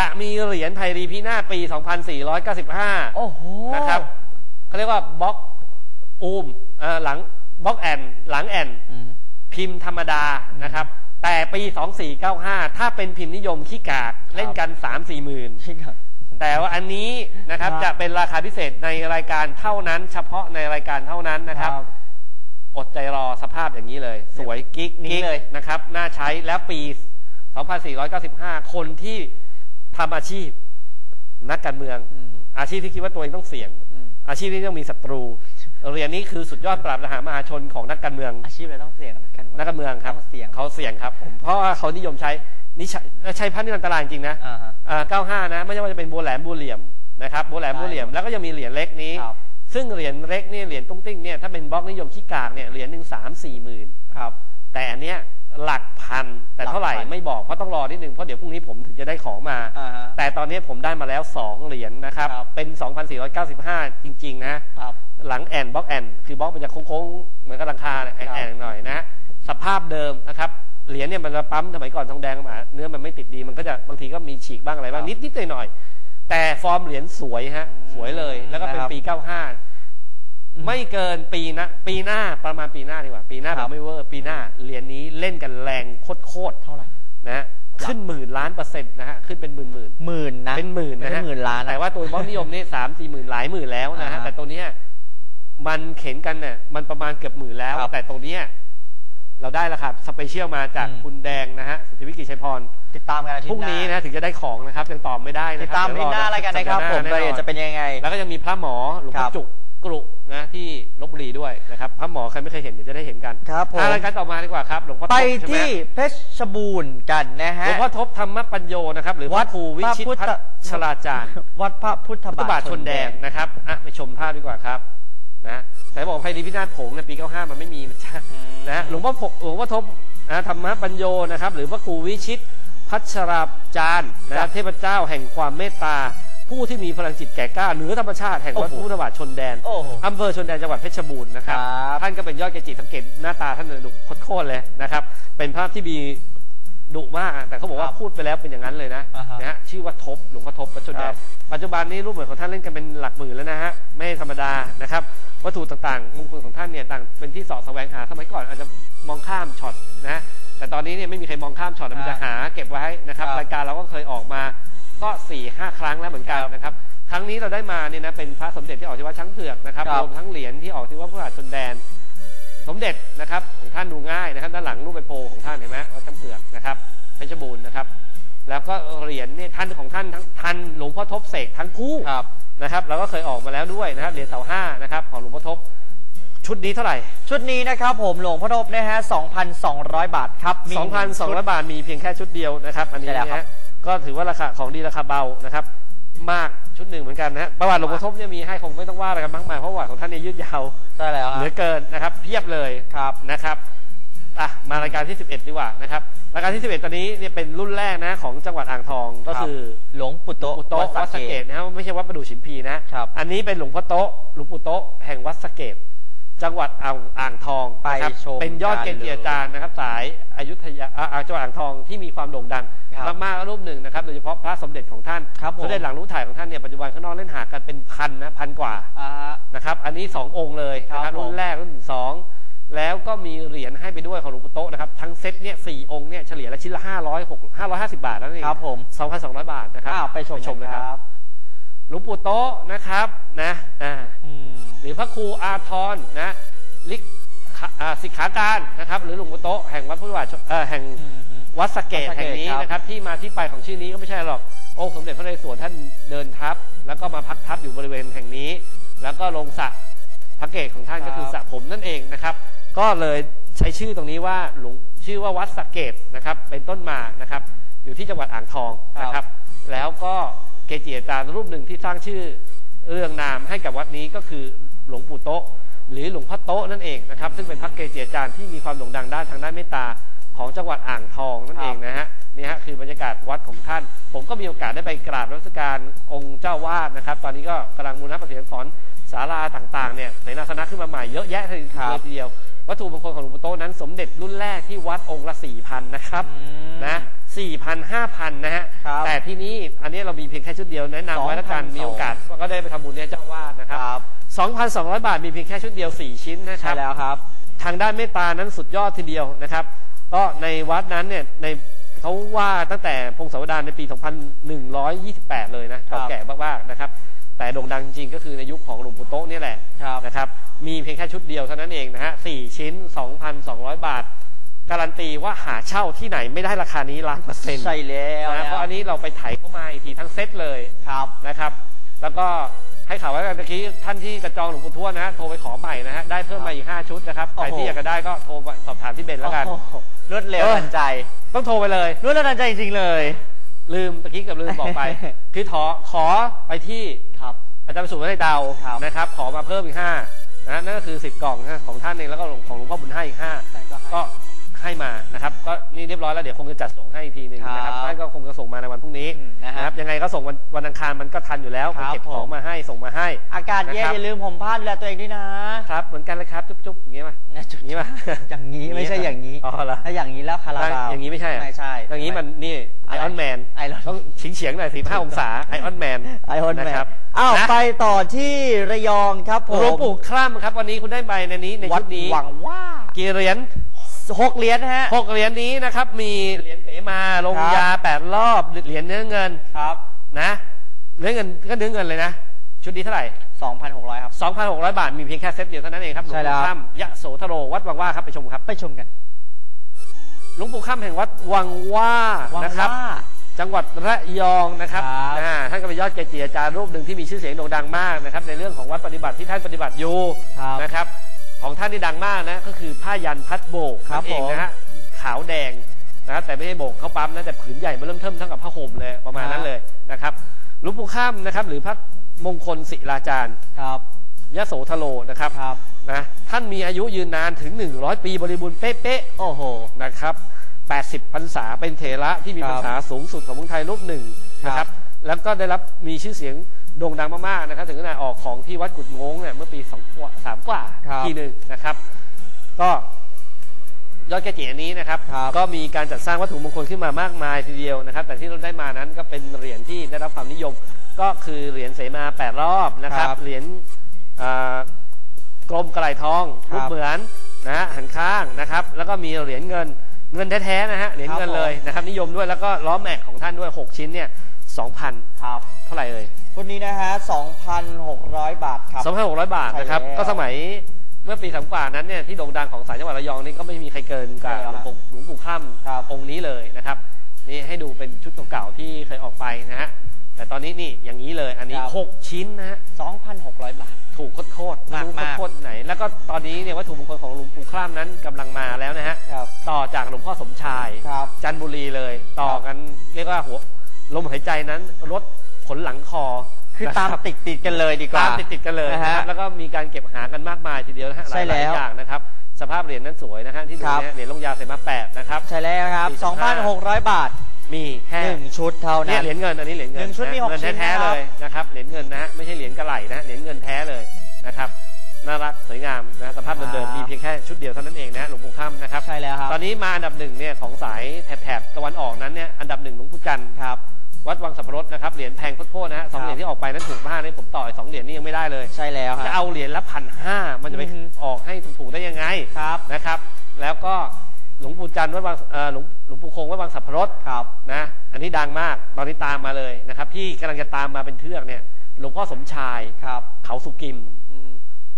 จะมีเหรียญไพรีพินาศปี 2495 โอ้โหนะครับเขาเรียกว่าบล็อกอูมเอ่อหลังบล็อกแอนหลังแอนอืมพิมพ์ธรรมดานะครับ แต่ปี 2495 ถ้าเป็นพิมพ์นิยมขี้กากเล่นกัน 3-4หมื่นจริงครับแต่ว่าอันนี้นะครับครับจะเป็นราคาพิเศษในรายการเท่านั้น เฉพาะในรายการเท่านั้นนะครับอดใจรอสภาพอย่างนี้เลย สวยกิ๊กนี่กิ๊กเลยนะครับ น่าใช้แล้วปี 2495 คนที่ ทำอาชีพนักการเมืองอืมอาชีพที่คิดว่าตัวเองต้องเสี่ยงอืมอาชีพที่ต้องมีศัตรูเหรียญนี้คือสุดยอดปราบมหามหาชนของนักการเมือง อาชีพอะไรต้องเสี่ยงกันนักการเมืองครับต้องเสี่ยงเขาเสี่ยงครับผมเพราะว่าเขานิยมใช้นี่ใช้ใช้พันนี่อันตรายจริงนะอ่าฮะอ่า95นะไม่ใช่ว่าจะเป็นบัวแหลมบัวเหลี่ยมนะครับบัวแหลมบัวเหลี่ยมแล้วก็ยังมีเหรียญเล็กนี้ครับซึ่งเหรียญเล็กเนี่ยเหรียญตุ้งติ้งเนี่ยถ้าเป็นบล็อกนิยมขี้กากเนี่ยเหรียญหนึ่งสามสี่หมื่นครับแต่อันเนี้ย หลักพัน แต่เท่าไหร่หลักพันไม่บอกเพราะต้องรอนิดนึงเพราะเดี๋ยวพรุ่งนี้ผมถึงจะได้ของมา อ่าฮะแต่ตอนนี้ผมได้มาแล้ว 2 เหรียญนะครับ ครับ เป็น 2,495 จริง ๆ นะ ครับ หลังแอนบล็อกแอนคือบล็อกมันจะโค้งๆ เหมือนกับหลังคาเนี่ยครับ แอนๆหน่อยนะ สภาพเดิมนะครับ เหรียญเนี่ยมันจะปั๊มสมัยก่อนทองแดงมาเนื้อมันไม่ติดดีมันก็จะบางทีก็มีฉีกบ้างอะไรบ้างครับนิดนิดหน่อยหน่อยๆแต่ฟอร์มเหรียญสวยฮะอืมสวยเลยแล้วก็เป็นนะครับปี 95 ไม่เกินปีนะปีหน้าประมาณปีหน้าดีกว่า ปีหน้าคแบรับบไม่เวอร์ปีหน้าเหรียญนี้เล่นกันแรงโคตรเท่าไหร่ๆนะฮะขึ้นหมื่นล้านเปอร์เซ็นต์นะฮะขึ้นเป็นหมื่นหมื่นๆหมื่นนะเป็นหมื่นนะไม่ฮะใช่หมื่นล้านนะแต่ว่าตัวบล็อกนิยมนี่สามสี่หมื่นหลายหมื่นแล้วนะอ่าฮะฮะแต่ตัวเนี้ยมันเข็นกันเนี่ยมันประมาณเกือบหมื่นแล้วครับแต่ตรงเนี้ยเราได้ราคาสเปเชียลมาจากอืมคุณแดงนะฮะสุทธิวิกิจชัยพรติดตามกันอาทิตพรุ่งย์หนี้นะถึงจะได้ของนะครับยังตอบไม่ได้ตินะดครับตามอาทิตย์หน้ารายการนะครับผมสัปรายดาห์หละเอียดจะเป็นยังไง แล้วก็ยังมีพระหมอหลวงคพ่รัอบจุก กรุนะที่ลบบุรีด้วยนะครับพระหมอใครไม่เคยเห็นเดี๋ยวจะได้เห็นกันครับผม อะรายการต่อมาดีกว่าครับหลวงพ่อไปทบใช่หมที่เพชรบูรณ์กันนะหฮะลวงพ่อทบธรรมปัญโยนะครับ หรือวัวัดดครูวิชิตพระพุทธ พัชราจารย์วัดพระพุทธพุทธบาบาททชนแดงนะครับอะไปชมภาพดีกว่าครับนะแต่บอกภัยดีพินาศผงในปี 95 มันไม่มีนะจ๊ะอืม นะหลวงพ่อพกหลวงพ่อทบนะธรรมปัญโยนะครับ หรือพระครูวิชิตพัชราจารย์นะครับเทพเจ้าแห่งความเมตตา ผู้ที่มีพลังจิตแก่กล้าเหนือธรรมชาติแห่งวัดโอ้โหพุทธบาทชนแดนโอ้โหอำเภอชนแดนจังหวัดเพชรบูรณ์นะครับครับท่านก็เป็นยอดเกจิสังเกตหน้าตาท่านเนี่ยดุโคตรๆเลยนะครับ เป็นภาพที่มีดุมากอะแต่เขาบอกว่าครับพูดไปแล้วเป็นอย่างนั้นเลยนะอ่าฮะนะฮะชื่อว่าทบหลวงพ่อทบวัดชนแดครันบ ปัจจุบันนี้รูปเหมือนของท่านเล่นกันเป็นหลักหมื่นแล้วนะฮะไม่ธรรมดานะครับ วัตถุต่างๆมงคลของท่านเนี่ยต่างเป็นที่เสาะแสวงหาสมัยก่อนอาจจะมองข้ามช็อตนะแต่ตอนนี้เนี่ยไม่มีใครมองข้ามช็อตนะมันจะหาเก็บไว้นะครับครับ รายการเราก็เคยออกมา ก็4ี่ห้าครั้งแล้วเหมือนกันนะครับ ครั้งนี้เราได้มาเนี่ยนะเป็นพระสมเด็จที่ออกที่วัดช้างเผือกนะครับครับรวมทั้งเหรียญที่ออกที่วัดพระบาทชนแดน สมเด็จนะครับของท่านดูง่ายนะครับด้านหลังรูปใบโพธิ์ของท่านเห็นไหมวัดช้างเผือกนะครับเพชรบูรณ์นะครับ แล้วก็เหรียญเนี่ยท่านของท่านทั้งท่านหลวงพ่อทบเสกทั้งคู่ครับนะครับเราก็เคยออกมาแล้วด้วยนะครับเหรียญเสาห้านะครับของหลวงพ่อทบชุดนี้เท่าไหร่ ชุดนี้นะครับผมหลวงพ่อทบนะฮะ 2,200 บาทครับมี2,200 บาทมีเพียงแค่ชุดเดียวนะครับ อันนี้ใช่แล้วนะครับฮะ ก็ถือว่าราคาของดีราคาเบานะครับ มากชุดหนึ่งเหมือนกันนะฮะประวัติหลวงพ่อทบเนี่ยมีให้คงไม่ต้องว่าอะไรกันมากมายเพราะประวัติของท่านเนี่ยยืดยาวใช่แล้วคเหลืรัอบเกินนะครับ เพียบเลยครับนะครับอะมารายการที่ 11 ดีกว่านะครับรายการที่ 11 ตอนนี้เนี่ยเป็นรุ่นแรกนะของจังหวัดอ่างทองก็ครับคือหลวงปู่โตะหลวงปู่โต๊ะวัดสะเกตนะครับไม่ใช่วัดประดู่ฉิมพีนะครับ อันนี้เป็นหลวงพ่อโต๊ะหลวงปู่โต๊ะแห่งวัดสะเกต จังหวัดอ่างอ่างทองไปนะครับชมเป็นยอดเกจิอาจารย์นะครับ สายอยุธยาอ่าอ่าจังหวัดอ่างทองที่มีความโด่งดังครับมากๆรูปหนึ่งนะครับโดยเฉพาะพระสมเด็จของท่านครับผมสมเด็จหลังรู้ถ่ายของท่านเนี่ยปัจจุบันข้างนอกเล่นหากันเป็นพันนะพันกว่าอ่าฮะ นะครับ อันนี้ 2 องค์เลยนะคครัรับบผม รุ่นแรกรุ่นสองแล้วก็มีเหรียญให้ไปด้วยของหลวงปู่โต๊ะนะครับทั้งเซตเนี่ยสี่องค์เนี่ยเฉลี่ยละชิ้นละห้าร้อยหกห้าร้อยห้าสิบาทนั่นเองครับผม สองพันสองร้อยบาทนะครับอ้าวไปชมชมเลเลยยคครัรับบ หลวงปู่โต๊ะนะครับนะอ่าอืมหรือพระครูอาทรนะลิกขอ่าสิกขาการนะครับ หรือหลวงปู่โต๊ะแห่งวัดพุทธบาทชเอ่อแห่งอืมฮึวัดสะเกตวัดสะเกตแห่งนี้ครับนะครับที่มาที่ไปของชื่อนี้ก็ไม่ใช่หรอกองค์สมเด็จพระนเรศวรท่านเดินทัพ แล้วก็มาพักทัพอยู่บริเวณแห่งนี้ แล้วก็ลงสระพระเกตของท่านก็คือสระผมนั่นเองนะครับ ก็เลยใช้ชื่อตรงนี้ว่าหลวงชื่อว่าวัดสะเกตนะครับ เป็นต้นมานะครับ อยู่ที่จังหวัดอ่างทองนะครับ แล้วก็ เกจิอาจารย์รูปหนึ่งที่สร้างชื่อเรื่องนามให้กับวัดนี้ก็คือหลวงปู่โต๊ะ หรือหลวงพ่อโต๊ะนั่นเองนะครับซึ่งเป็นพระเกจิอาจารย์ที่มีความโด่งดังด้านทางด้านเมตตาของจังหวัดอ่างทองนั่นเองนะฮะนี่ฮะคือบรรยากาศวัดของท่าน ผมก็มีโอกาสได้ไปกราบนมัสการองค์เจ้าวาดนะครับ ตอนนี้ก็กำลังมูลนิธิประสิทธิสอนศาลาต่างๆเนี่ยเสนาสนะขึ้นมาใหม่เยอะแยะเลยทีเดียว วัตถุมงคลของหลวงปู่โต๊ะนั้นสมเด็จรุ่นแรกที่วัดองค์ละสี่พันนะครับนะ สี่พันห้าพันนะฮะ ครับแต่ที่นี้อันนี้เรามีเพียงแค่ชุดเดียวแนะนำไว้แล้วกัน2,200 มีโอกาสก็ได้ไปทำบุญให้เจ้าอาวาดนะครับครับ2,200บาทมีเพียงแค่ชุดเดียว4ชิ้นนะคใช่รับ แล้วครับ ทางด้านเมตตานั้นสุดยอดทีเดียวนะครับ ก็ในวัดนั้นเนี่ยในเขาว่าตั้งแต่พงศาวดารในปี 2128 เลยนะเก่าแก่มากๆนะครับ แต่โด่งดังจริงๆก็คือในยุคของหลวงปู่โต๊ะเนี่ยแหละครับ นะครับ มีเพียงแค่ชุดเดียวเท่านั้นเองนะฮะสี่ชิ้น 2,200 บาท การันตีว่าหาเช่าที่ไหนไม่ได้ราคานี้ล้านเปอร์เซ็นต์ใช่แล้วนะเพราะอันนี้เราไปไถเข้ามาอีกทีทั้งเซ็ตเลยครับนะครับ แล้วก็ให้ข่าวไว้กันตะกี้ท่านที่จะจองหลวงปู่ทวดนะฮะโทรไปขอใหม่นะฮะได้เพิ่มมาอีก 5 ชุดนะครับโอ้ใครโหที่อยากจะได้ก็โทรมาสอบถามที่เบนแล้วกันโอ้โหรวดเร็วเออทันใจ ต้องโทรไปเลยรวดเร็วทันใจจริงๆเลย ลืมตะกี้เกับลืมบอกไป คือขอขอไปที่ครับอาจารย์ประสูติวัดไร่เดาครับนะครับ ขอมาเพิ่มอีกห้านะนั่นก็คือสิบกล่องนะของท่านเองแล้วก็ของหลวงพ่อบุญให้อีกห้าแต่ก็ ให้ก็ให้มานะครับ ก็นี่เรียบร้อยแล้วเดี๋ยวคงจะจัดส่งให้อีกทีหนึ่งนะครับครับท่านก็คงจะส่งมาในวันพรุ่งนี้อืมนะฮะนะครับยังไงก็ส่งวันวันอังคารมันก็ทันอยู่แล้วครับเก็บของผมมาให้ส่งมาให้ อากาศเย็นนะครับ อย่าลืมผมผ้าดูแลตัวเองด้วยนะครับเหมือนกันเลยครับจุ๊บๆอย่างงี้มานะจุดอย่างงี้มา อย่างนี้ไม่ใช่อย่างนี้อ๋อเหรอ ถ้าอย่างนี้แล้วคาราบาวอย่างนี้ไม่ใช่เหรอไม่ใช่ อย่างนี้มันนี่ไออะไรออนแมนไอรอนต้องฉิงเฉียงๆหน่อยสี่ห้าองศาไอออนแมนไอออนแมนะนครับอ้าวนะไปต่อที่ระยองครับผมหลวงปู่คร่ำครับ วันนี้คุณได้ใบในนี้ในวัชุดดนี้หวังว่า กี่เหรียญ หกเหรียญนะฮะหกเหรียญนี้นะครับ มีเหรียญเสมาลงครับยาแปดรอบเหรียญเนื้อเงินครับนะเนื้อเงินก็เนื้อเงินเลยนะ ชุดนี้เท่าไหร่ 2,600 ครับ 2,600 บาท มีเพียงแค่เซตเดียวเท่านั้นเองครับหลวงใช่แล้วปู่ค่ำยะโสธโรวัดวังว่าครับไปชมครับ ไปชมกันหลวงปู่ค่ำแห่งวัดวังว่านะครับหวังว่าจังหวัดระยองนะครับครับอ่าท่านก็เป็นยอดเกจิอาจารย์รูปหนึ่งที่มีชื่อเสียงโด่งดังมากนะครับ ในเรื่องของวัดปฏิบัติที่ท่านปฏิบัติอยู่ครับนะครับ ของท่านที่ดังมากนะก็คือผ้ายันพัดโบกครับนั่นเองผมนะฮะขาวแดงนะครับแต่ไม่ใช่โบกเข้าปั๊มนะแต่ผืนใหญ่มาเริ่มเทิมเท่ากับผ้าห่มเลยประมาณนั้นเลยนะครับหลวงปู่ข้ามนะครับ หรือพระมงคลศิลาจารย์ครับยะโสธโรนะครับครับนะท่านมีอายุยืนนานถึง 100 ปีบริบูรณ์เป๊ะโอ้โหๆนะครับ80พรรษาเป็นเถระที่มีคพรัรบรษาสูงสุดของเมืองไทยรูปหนึ่งนะคครัรับบแล้วก็ได้รับมีชื่อเสียง โด่งดังมากๆนะครับ ถึงขนาดออกของที่วัดกุดงงเนี่ยเมื่อปี2กว่าสามกว่าครับ ทีหนึ่งนะครับ ก็ยอดแก่จีอันนี้นะครับ ครับก็มีการจัดสร้างวัตถุมงคลขึ้นมามากมายทีเดียวนะครับ แต่ที่เราได้มานั้นก็เป็นเหรียญที่ได้รับความนิยม ก็คือเหรียญเสมาแปดรอบนะครับ ครับเหรียญอ่ากลมกระไหลทองครับรูปเหมือนนะฮะหันข้างนะครับ แล้วก็มีเหรียญเงินเงินแท้ๆนะฮะเหรียญเงินครับผม เลยนะครับ นิยมด้วยแล้วก็ล้อแม็กของท่านด้วย 6 ชิ้นเนี่ย 2,000 ครับ เท่าไหร่เอ่ยคนนี้นะฮะ 2,600 บาทครับ 2,600 บาทนะครับ ใช่แล้ว ก็สมัยเมื่อปีสามกว่านั้นเนี่ยที่โด่งดังของสายจังหวัดระยองนี่ก็ไม่มีใครเกินกับใช่หลแล้ววงปู่หลวงปู่ข้ามครับองค์นี้เลยนะครับ นี่ให้ดูเป็นชุดเก่าๆที่เคยออกไปนะฮะแต่ตอนนี้นี่อย่างนี้เลยอันนี้ครับ6ชิ้นนะฮะ 2,600 บาท ถูกโคตรๆไม่รู้มากๆ โคตรๆไหน แล้วก็ตอนนี้เนี่ยวัตถุมงคลของหลวงปู่คร่ำนั้นกำลังมาแล้วนะฮะ ครับ ต่อจากหลวงพ่อสมชาย ครับ จันทบุรีเลย ต่อกันเรียกว่าหัว ลมหายใจนั้นลดขนหลังคอคือตามนะครับ ติดติดๆกันเลยดีกว่า ตามติดติดๆกันเลยนะฮะนะครับแล้วก็มีการเก็บหากันมากมายทีเดียวนะฮะหใช่ลายแล้วๆอย่างนะครับ สภาพเหรียญนั้นสวยนะฮะที่ดูครับ เนี่ยเหรียญลงยาใส่มาแปดนะครับ ใช่แล้วครับ สี่สิบห้า 2,600 บาท มีแค่1 ชุดเท่าเนี่นั้ยน เหรียญเงินอันนี้เหรียญเงินหนึ่งชุดมีะหกเงินชิ้นแท้นะครับๆเลยนะครับเหรียญเงินนะฮะไม่ใช่เหรียญกระไหลนะเหรียญเงินแท้เลยนะครับน่ารักสวยงามนะสภาพเดิมๆมีเพียงแค่ชุดเดียวเท่านั้นเองนะหลวงปู่ค่ำนะครับ ใช่แล้วครับตอนนี้มาอันดับหนึ่งเนี่ยของสายแถบๆตะวันออกนั้นเนี่ยอันดับหนึ่งหลวงปู่จันทร์ครับ วัดวังสับปะรดนะครับเหรียญแพงโคตรๆนะฮะสองครับเหรียญที่ออกไปนั้นถูกมากเลยผมต่ออีกสองเหรียญนี่ยังไม่ได้เลยใช่แล้วคจะรับเอาเหรียญละพันห้ามันจะไปอือฮึ ออกให้ถูกๆได้ยังไงครับนะครับ แล้วก็หลวงปู่จันทร์วัดวังเอ่อหลวงหลวงปู่คงวัดวังสับปะรด ครับ นะอันนี้ดังมากตอนนี้ตามมาเลยนะครับ ที่กำลังจะตามมาเป็นเทือกเนี่ยหลวงพ่อสมชายครับเขาสุกิมอืม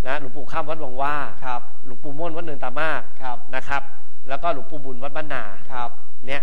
นะหลวงปู่ข้ามวัดวังว่าครับหลวงปู่ม่วนวัดเนินตามากครับนะครับ แล้วก็หลวงปู่บุญวัดบ้านนาครับ เนี่ย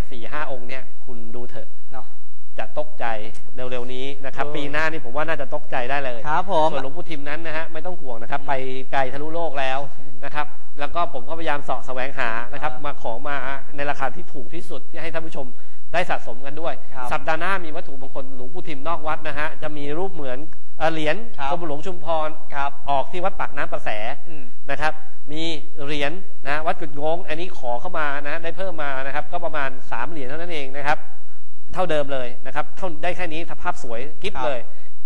ปีหน้านี่ผมว่าน่าจะตกใจได้เลยครับผมส่วนหลวงปู่ทิมนั้นนะฮะไม่ต้องห่วงนะครับอืมไปไกลทะลุโลกแล้วนะครับ แล้วก็ผมก็พยายามเสาะแสวงหานะครับอ่ามมาของมาในราคาที่ถูกที่สุดที่ให้ท่านผู้ชมได้สะสมกันด้วยครับสัปดาห์หน้ามีวัตถุมงคลหลวงปู่ทิมนอกวัดนะฮะจะมีรูปเหมือนเอ่อเหรียญครับกรมหลวงชุมพรครับออกที่วัดปากน้ำประแสอืมนะครับ มีเหรียญนะวัดกุดงงอันนี้ขอเข้ามานะได้เพิ่มมานะครับ ก็ประมาณ3เหรียญเท่านั้นเองนะครับ เท่าเดิมเลยนะครับเท่าได้แค่นี้สภาพสวยกิ๊บครับ เลย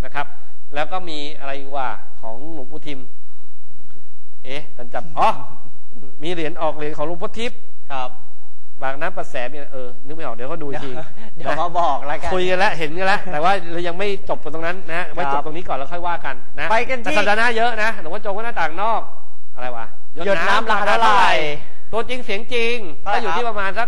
นะครับ แล้วก็มีอะไรอีกว่าของหลวงปู่ทิม เอ๊ะตันจับอ๋อ มีเหรียญออกเหรียญของหลวงพ่อทิพย์ครับใบปากน้ำประแสเนี่ยเออนึกไม่ออกเดี๋ยวก็ดูอีกทีเดี๋ยวนะ มาบอกแล้วกัน คุยกันแล้วเห็นกันแล้ว แต่ว่าเรายังไม่จบกันตรงนั้นนะฮะไว้คจรับบตรงนี้ก่อนแล้วค่อยว่ากันนะไปกันที่ แต่สัปดาห์หน้าเยอะนะหลวงพ่อโจงก็หน้าต่างนอกอะไรวะหยดน้ำราคาเท่าไหร่ ตัวจริงเสียงจริงเท่าไหร่ก็อยู่ครับ ที่ประมาณสัก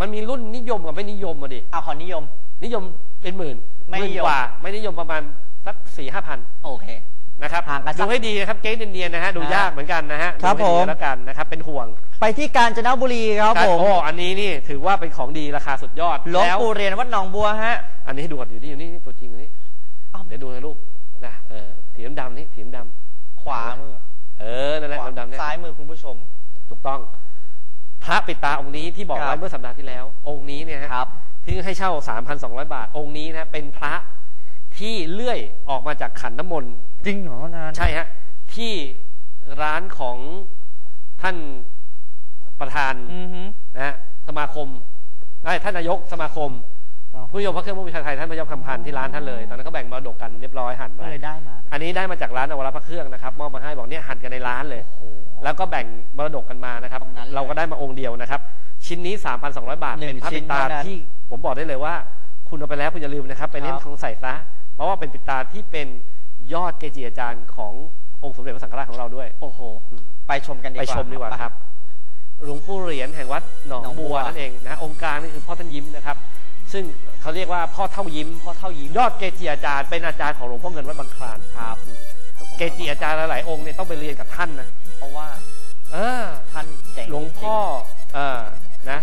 มันมีรุ่นนิยมกับไม่นิยมมาดิ เอาขอนิยม นิยมเป็นหมื่นไม่หมื่นนิยม กว่า ไม่นิยมประมาณสักสี่ห้าพันโอเค นะครับห่างกันสัดูกให้ดีนะครับเก๊เนียนๆนะฮะดูฮะยากเหมือนกันนะฮะครับดูให้ดีผม แล้วกันนะครับเป็นห่วงไปที่กาญจนบุรีครับใช่ผมโอ้อันนี้นี่ถือว่าเป็นของดีราคาสุดยอดหลวงแล้ว ปู่เรียนวัดหนองบัวฮะ อันนี้ให้ดูก่อนอยู่นี่อยู่นี่ตัวจริงอยู่นี่อ้าว เดี๋ยวดูนะลูกนะเออถีมดำนี่ถีมดำขวามือเออนั่นแหละขวาดำๆเนี่ยซ้ายมือคุณผู้ชม ถูกต้อง พระปิดตาองค์นี้ที่บอกครัไว้บ เมื่อสัปดาห์ที่แล้ว องค์นี้เนี่ยฮะครับ ที่ให้เช่า 3,200 บาท องค์นี้นะเป็นพระที่เลื่อยออกมาจากขันน้ำมนต์ จริงเหรอนาน ใช่ฮะ ที่ร้านของท่านประธาน อือฮึ นะฮะสมาคมไอ้ยท่านนายกสมาคมผู้นิยมพระเครื่องพระบูชาไทย ท่านพระยอมคำพันธ์ที่ร้านท่านเลย ตอนนั้นก็แบ่งมรดกกันเรียบร้อยหั่นไปก็เลยได้มาอันนี้ได้มาจากร้านอวรพระเครื่องนะครับ มอบมาให้บอกเนี่ยหั่นกันในร้านเลย โอ้โห แล้วก็แบ่งมรดกกันมานะครับ ตรงนั้นเลยเราก็ได้มาองค์เดียวนะครับ ชิ้นนี้ 3,200 บาท หนึ่งเป็นพระชิ้ปินดตาเท่านั้นที่ผมบอกได้เลยว่า คุณเอาไปแล้วคุณอย่าลืมนะครับ ไปเล่ครัมบทองใส่ซะเพราะว่าเป็นปิดตาที่เป็นยอดเกจิอาจารย์ขององค์สมเด็จพระสังฆราชของเราด้วย โอ้โหอืมไปชมกันดีกไปว่า ชมดีกว่าครับ หลวงปู่เหรียญแห่งวัดหนองหนองบับัวว นั่นเองนะองค์การนี่คือพ่อท่านยิ้มนะครับ ซึ่งเขาเรียกว่าพ่อเท่ายิ้ม พ่อเท่ายิ้มยอดเกจิอาจารย์เป็นอาจารย์ของหลวงพ่อเงินวัดบางคลาน ครับ เกจิอาจารย์หลายๆองค์เนี่ยต้องไปเรียนกับท่านนะเพ ราะว่าเออท่านเจ๋งหลวงพ่อเออนะ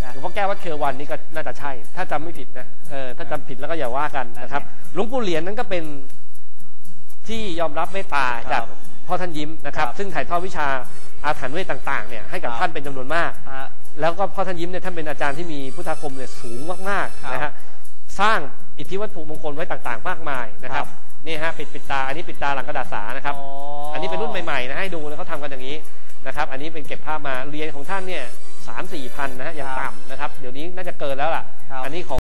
จริงๆนะหลวงพ่อแก้ววัดเครือวันนี่ก็น่าจะใช่ ถ้าจำไม่ผิดนะเออถ้าจำผิดแล้วก็อย่าว่ากันนะครับหลวงปู่เหรียญนั้นก็เป็นที่ยอมรับเมตตาครับจากพ่อท่านยิ้มนะครับครับ ซึ่งถ่ายทอดวิชาอาถรรพ์เวทต่างๆเนี่ยให้กับครับท่านเป็นจำนวนมากฮะแล้วก็พ่อท่านยิ้มเนี่ยท่านเป็นอาจารย์ที่มีพุทธาคมเนี่ยสูงมากครับๆนะฮะสร้างอิทธิวัตถุมงคลไว้ต่างๆ มากมายนะครับครับ นี่ฮะปิดปิดตาอันนี้ปิดตาหลังกระดาษสานะครับอ๋ออัอันนี้เป็นรุ่นใหม่ๆนะให้ดูนะเขาทำกันอย่างนี้นะครับ อันนี้เป็นเก็บภาพมาเรียนของท่านเนี่ยสามสี่พันนะฮะอย่างครับต่ำนะครับ เดี๋ยวนี้น่าจะเกินแล้วล่ะครับอันนี้ของ